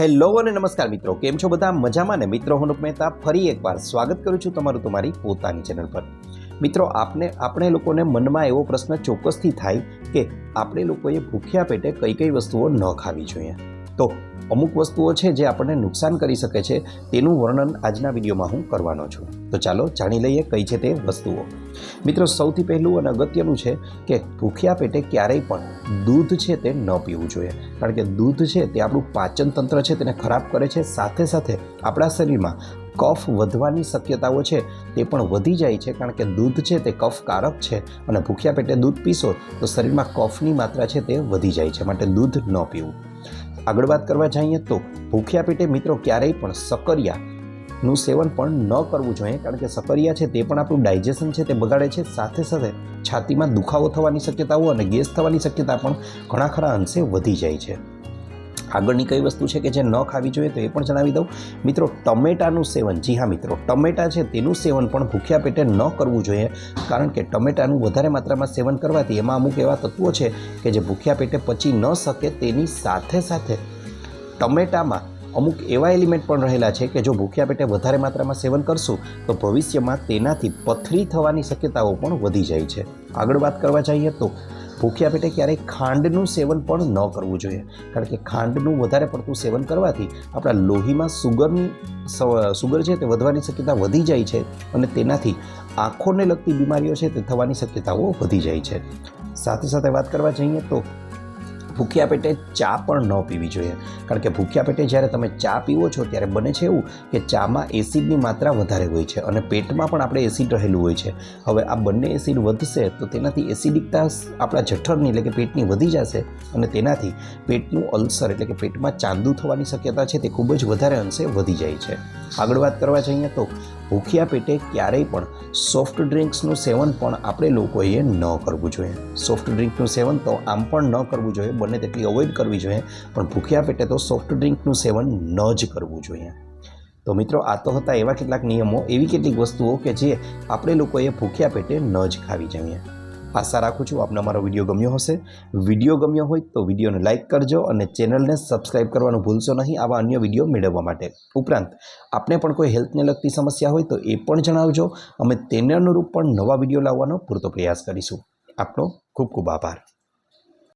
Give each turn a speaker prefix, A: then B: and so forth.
A: Hello અને નમસ્કાર મિત્રો, કેમ છો બધા? મજામાં ને? મિત્રો, હું મહેતા ફરી એકવાર સ્વાગત કરું છું તમારું તમારી પોતાની ચેનલ પર. મિત્રો, આપને, આપણે લોકોને મનમાં એવો પ્રશ્ન ચોક્કસથી થાય કે આપણે લોકોએ ભૂખ્યા પેટે કઈ કઈ વસ્તુઓ ન ખાવી જોઈએ. તો અમુક વસ્તુઓ છે જે આપણને નુકસાન કરી શકે છે, તેનું વર્ણન આજના વિડીયોમાં હું કરવાનો છું. તો ચાલો જાણી લઈએ કઈ છે તે વસ્તુઓ. મિત્રો, સૌથી પહેલું અને અગત્યનું છે કે ભૂખ્યા પેટે ક્યારેય પણ દૂધ છે તે ન પીવું જોઈએ. કારણ કે દૂધ છે તે આપણું પાચન તંત્ર છે તેને ખરાબ કરે છે. સાથે સાથે આપણા શરીરમાં કફ વધવાની શક્યતાઓ છે તે પણ વધી જાય છે. કારણ કે દૂધ છે તે કફકારક છે અને ભૂખ્યા પેટે દૂધ પીશો તો શરીરમાં કફની માત્રા છે તે વધી જાય છે. માટે દૂધ ન પીવું. આગળ વાત કરવા જઈએ તો ભૂખ્યા પેટે મિત્રો ક્યારેય પણ સકરિયાનું સેવન પણ ન કરવું જોઈએ, કારણ કે સકરિયા છે તે પણ આપણું ડાયજેશન છે તે બગાડે છે. સાથે સાથે છાતીમાં દુખાવો થવાની શક્યતાઓ અને ગેસ થવાની શક્યતા પણ ઘણા ખરા અંશે વધી જાય છે. આગળની કઈ વસ્તુ છે કે જે ન ખાવી જોઈએ તો એ પણ જણાવી દઉં. મિત્રો, ટમેટાનું સેવન, જી હા મિત્રો, ટમેટા છે તેનું સેવન પણ ભૂખ્યા પેટે ન કરવું જોઈએ. કારણ કે ટમેટાનું વધારે માત્રામાં સેવન કરવાથી એમાં અમુક એવા તત્વો છે કે જે ભૂખ્યા પેટે પચી ન શકે તેની સાથે સાથે ટમેટામાં અમુક એવા એલિમેન્ટ પણ રહેલા છે કે જો ભૂખ્યા પેટે વધારે માત્રામાં સેવન કરશું તો ભવિષ્યમાં તેનાથી પથરી થવાની શક્યતાઓ પણ વધી જાય છે. આગળ વાત કરવા જઈએ તો ભૂખ્યા પેટે ક્યારેય ખાંડનું સેવન પણ ન કરવું જોઈએ. કારણ કે ખાંડનું વધારે પડતું સેવન કરવાથી આપણા લોહીમાં સુગરની સુગર છે તે વધવાની શક્યતા વધી જાય છે અને તેનાથી આંખોને લગતી બીમારીઓ છે તે થવાની શક્યતાઓ વધી જાય છે. સાથે સાથે વાત કરવા જઈએ તો ભૂખ્યા પેટે ચા પણ ન પીવી જોઈએ. કારણ કે ભૂખ્યા પેટે જ્યારે તમે ચા પીવો છો, ત્યારે બને છે એવું કે ચામાં એસિડની માત્રા વધારે હોય છે અને પેટમાં પણ આપણે એસિડ રહેલું હોય છે. હવે આ બંને એસિડ વધશે તો તેનાથી એસિડિકતા આપણા જઠરની એટલે કે પેટની વધી જશે અને તેનાથી પેટનું અલ્સર એટલે કે પેટમાં ચાંદુ થવાની શક્યતા છે તે ખૂબ જ વધારે અંશે વધી જાય છે. આગળ વાત કરવા જઈએ તો ભૂખ્યા પેટે ક્યારેય પણ સોફ્ટ ડ્રિંક્સનું સેવન પણ આપણે લોકોએ ન કરવું જોઈએ. સોફ્ટ ડ્રિંકનું સેવન તો આમ પણ ન કરવું જોઈએ, બને તેટલી અવોઇડ કરવી જોઈએ, પણ ભૂખ્યા પેટે તો સોફ્ટ ડ્રિંકનું સેવન ન જ કરવું જોઈએ. તો મિત્રો, આ તો હતા એવા કેટલાક નિયમો, એવી કેટલીક વસ્તુઓ કે જે આપણે લોકોએ ભૂખ્યા પેટે ન જ ખાવી જોઈએ. આશા રાખું છું આપને અમારો વીડિયો ગમ્યો હશે. વીડિયો ગમ્યો હોય તો વિડીયોને લાઇક કરજો અને ચેનલને સબસ્ક્રાઇબ કરવાનું ભૂલશો નહીં આવા અન્ય વીડિયો મેળવવા માટે. ઉપરાંત, આપને પણ કોઈ હેલ્થને લગતી સમસ્યા હોય તો એ પણ જણાવજો. અમે તેને અનુરૂપ પણ નવા વીડિયો લાવવાનો પૂરતો પ્રયાસ કરીશું. આપનો ખૂબ ખૂબ આભાર.